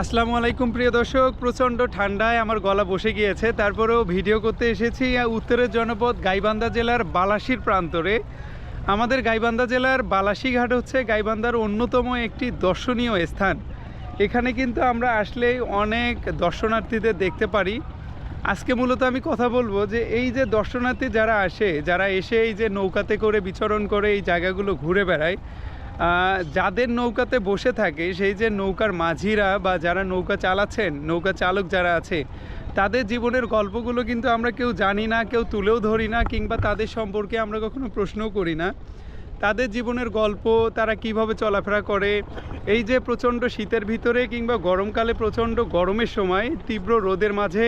আসসালামু আলাইকুম, প্রিয় দর্শক। প্রচণ্ড ঠান্ডায় আমার গলা বসে গিয়েছে। তারপরেও ভিডিও করতে এসেছি উত্তরের জনপদ গাইবান্ধা জেলার বালাসির প্রান্তরে। আমাদের গাইবান্ধা জেলার বালাসি ঘাট হচ্ছে গাইবান্ধার অন্যতম একটি দর্শনীয় স্থান। এখানে কিন্তু আমরা আসলেই অনেক দর্শনার্থীদের দেখতে পারি। আজকে মূলত আমি কথা বলব যে এই যে দর্শনার্থী যারা আসে, যারা এসে এই যে নৌকাতে করে বিচরণ করে এই জায়গাগুলো ঘুরে বেড়ায় যাদের নৌকাতে বসে থাকে, সেই যে নৌকার মাঝিরা বা যারা নৌকা চালাচ্ছেন, নৌকা চালক যারা আছে, তাদের জীবনের গল্পগুলো কিন্তু আমরা কেউ জানি না, কেউ তুলেও ধরি না, কিংবা তাদের সম্পর্কে আমরা কখনো প্রশ্নও করি না। তাদের জীবনের গল্প, তারা কীভাবে চলাফেরা করে, এই যে প্রচণ্ড শীতের ভিতরে কিংবা গরমকালে প্রচণ্ড গরমের সময় তীব্র রোদের মাঝে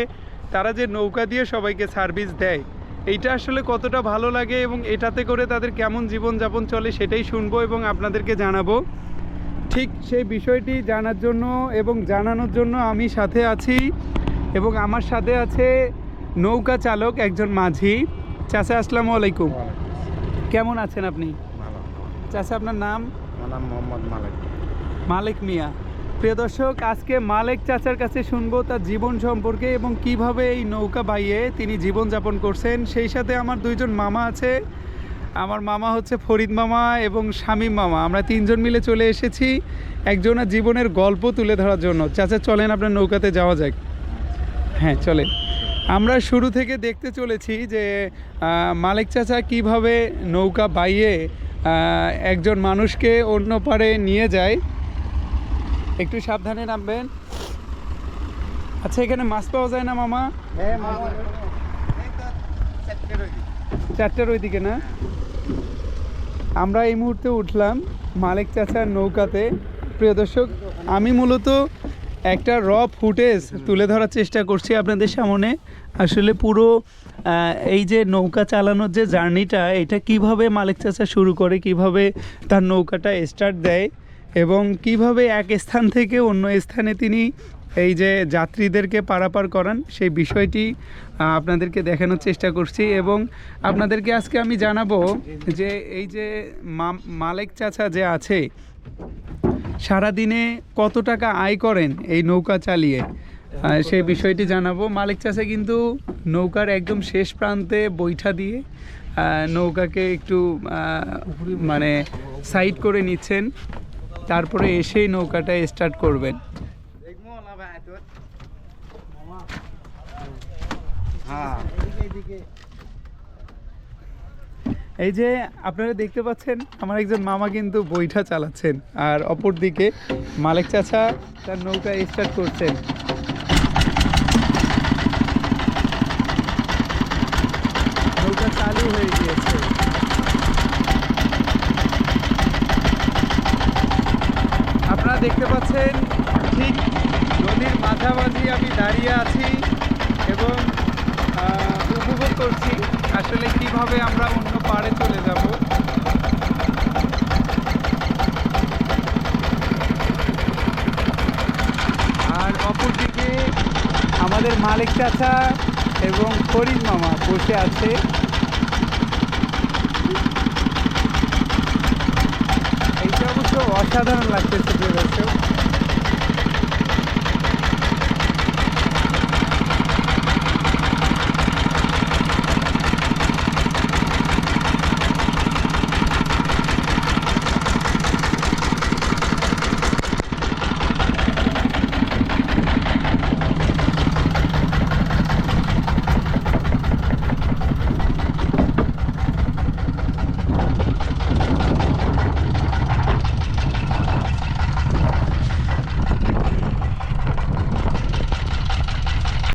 তারা যে নৌকা দিয়ে সবাইকে সার্ভিস দেয় এইটা আসলে কতটা ভালো লাগে এবং এটাতে করে তাদের কেমন জীবনযাপন চলে সেটাই শুনব এবং আপনাদেরকে জানাব। ঠিক সেই বিষয়টি জানার জন্য এবং জানানোর জন্য আমি সাথে আছি এবং আমার সাথে আছে নৌকা চালক একজন মাঝি। চাচা আসসালামু আলাইকুম। কেমন আছেন আপনি? চাচা আপনার নাম? নাম মোহাম্মদ মালিক। মালিক মিয়া। প্রিয় দর্শক, আজকে মালেক চাচার কাছে শুনব তার জীবন সম্পর্কে এবং কীভাবে এই নৌকা বাইয়ে তিনি জীবন যাপন করছেন। সেই সাথে আমার দুইজন মামা আছে। আমার মামা হচ্ছে ফরিদ মামা এবং শামীম মামা। আমরা তিনজন মিলে চলে এসেছি একজনের জীবনের গল্প তুলে ধরার জন্য। চাচা, চলেন আপনার নৌকাতে যাওয়া যাক। হ্যাঁ চলেন। আমরা শুরু থেকে দেখতে চলেছি যে মালিক চাচা কীভাবে নৌকা বাইয়ে একজন মানুষকে অন্য পারে নিয়ে যায়। একটু সাবধানে নামবেন। আচ্ছা এখানে মাছ পাওয়া যায় না মামা? হ্যাঁ চারটার ওইদিকে না? আমরা এই মুহূর্তে উঠলাম মালিক চাচার নৌকাতে। প্রিয় দর্শক আমি মূলত একটা র ফুটেজ তুলে ধরার চেষ্টা করছি আপনাদের সামনে। আসলে পুরো এই যে নৌকা চালানোর যে জার্নিটা এটা কীভাবে মালিক চাচা শুরু করে কীভাবে তার নৌকাটা স্টার্ট দেয় এবং কীভাবে এক স্থান থেকে অন্য স্থানে তিনি এই যে যাত্রীদেরকে পারাপার করান, সেই বিষয়টি আপনাদেরকে দেখানোর চেষ্টা করছি এবং আপনাদেরকে আজকে আমি জানাব যে এই যে মালিক চাচা যে আছে, সারাদিনে কত টাকা আয় করেন এই নৌকা চালিয়ে? সেই বিষয়টি জানাব। মালিক চাচা কিন্তু নৌকার একদম শেষ প্রান্তে বৈঠা দিয়ে নৌকাকে একটু মানে সাইড করে নিচ্ছেন। তারপরে এসেই নৌকাটা স্টার্ট করবেন। এই যে আপনারা দেখতে পাচ্ছেন, আমার একজন মামা কিন্তু বৈঠা চালাচ্ছেন, আর অপর দিকে মালিক চাচা তার নৌকা স্টার্ট করছেন নৌকা চালু হয়ে গিয়েছে আপনারা দেখতে পাচ্ছেন, ঠিক নদীর মাঝামাঝি আমি দাঁড়িয়ে আছি এবং উপভোগ করছি আসলে কীভাবে আমরা অন্য পাড়ে চলে যাব। আর অপরদিকে আমাদের মালিক চাচা এবং ফরিদ মামা বসে আছে এইটা অবশ্য অসাধারণ লাগতেছে দর্শক